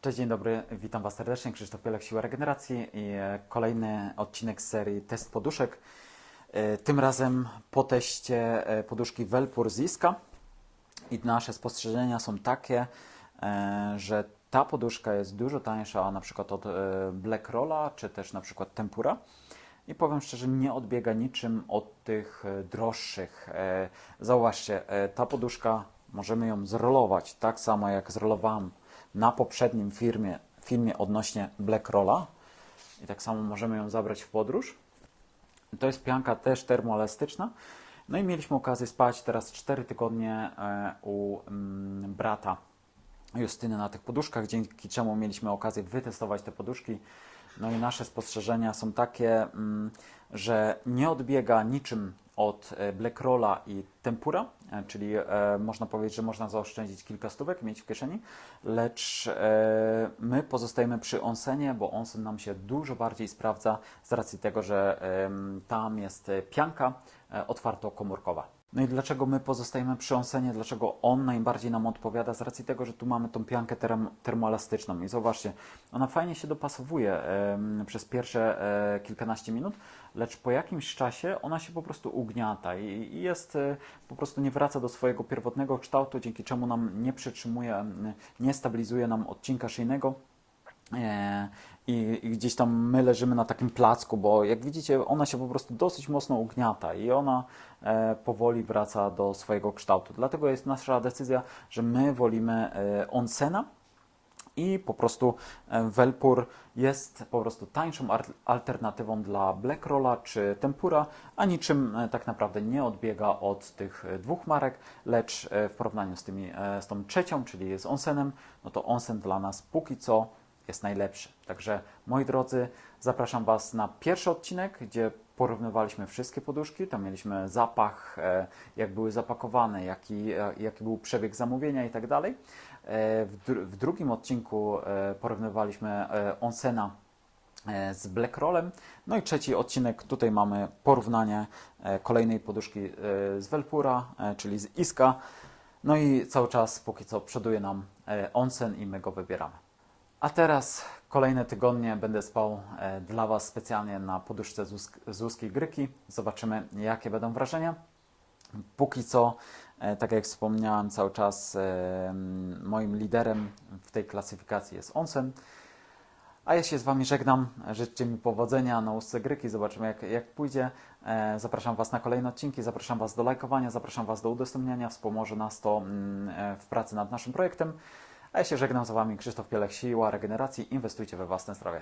Cześć, dzień dobry, witam Was serdecznie. Krzysztof Pielek, Siła Regeneracji i e, kolejny odcinek serii Test Poduszek. E, Tym razem po teście e, poduszki Velpur z Iska i nasze spostrzeżenia są takie, że ta poduszka jest dużo tańsza na przykład od Black Rolla czy też na przykład Tempura. I powiem szczerze, nie odbiega niczym od tych droższych. Zauważcie, ta poduszka możemy ją zrolować tak samo jak zrolowałem na poprzednim firmie, filmie odnośnie Black Rolla. I tak samo możemy ją zabrać w podróż. To jest pianka też termoelastyczna. No i mieliśmy okazję spać teraz 4 tygodnie e, u mm, brata Justyny na tych poduszkach, dzięki czemu mieliśmy okazję wytestować te poduszki. No i nasze spostrzeżenia są takie, mm, że nie odbiega niczym od e, Black Rolla i Tempura, e, czyli e, można powiedzieć, że można zaoszczędzić kilka stówek, mieć w kieszeni, lecz my pozostajemy przy onsenie, bo onsen nam się dużo bardziej sprawdza z racji tego, że tam jest pianka otwartokomórkowa. No i dlaczego my pozostajemy przy onsenie? Dlaczego on najbardziej nam odpowiada? Z racji tego, że tu mamy tą piankę term, termoelastyczną. I zobaczcie, ona fajnie się dopasowuje przez pierwsze e, kilkanaście minut, lecz po jakimś czasie ona się po prostu ugniata i, i jest e, po prostu nie wraca do swojego pierwotnego kształtu, dzięki czemu nam nie przytrzymuje, nie stabilizuje nam odcinka szyjnego. E, I, gdzieś tam my leżymy na takim placku, bo jak widzicie, ona się po prostu dosyć mocno ugniata i ona e, powoli wraca do swojego kształtu. Dlatego jest nasza decyzja, że my wolimy e, onsena i po prostu Velpur jest po prostu tańszą alternatywą dla Black Rolla czy Tempura, a niczym tak naprawdę nie odbiega od tych dwóch marek, lecz w porównaniu z, tymi, z tą trzecią, czyli z Onsenem, no to Onsen dla nas póki co jest najlepszy. Także moi drodzy, zapraszam Was na pierwszy odcinek, gdzie porównywaliśmy wszystkie poduszki. Tam mieliśmy zapach, e, jak były zapakowane, jaki, e, jaki był przebieg zamówienia i tak dalej. E, W, dru- w drugim odcinku porównywaliśmy Onsena z Black Rollem. No i trzeci odcinek, tutaj mamy porównanie kolejnej poduszki z Velpura, czyli z Iska. No i cały czas póki co przoduje nam Onsen i my go wybieramy. A teraz kolejne tygodnie będę spał e, dla Was specjalnie na poduszce z, łusk- z łuskiej gryki. Zobaczymy, jakie będą wrażenia. Póki co, e, tak jak wspomniałem, cały czas e, moim liderem w tej klasyfikacji jest Onsen. A ja się z Wami żegnam. Życzcie mi powodzenia na łusce gryki. Zobaczymy, jak, jak pójdzie. Zapraszam Was na kolejne odcinki. Zapraszam Was do lajkowania. Zapraszam Was do udostępniania. Wspomoże nas to mm, w pracy nad naszym projektem. A ja się żegnam z Wami. Krzysztof Pielek, Siła Regeneracji. Inwestujcie we własne zdrowie.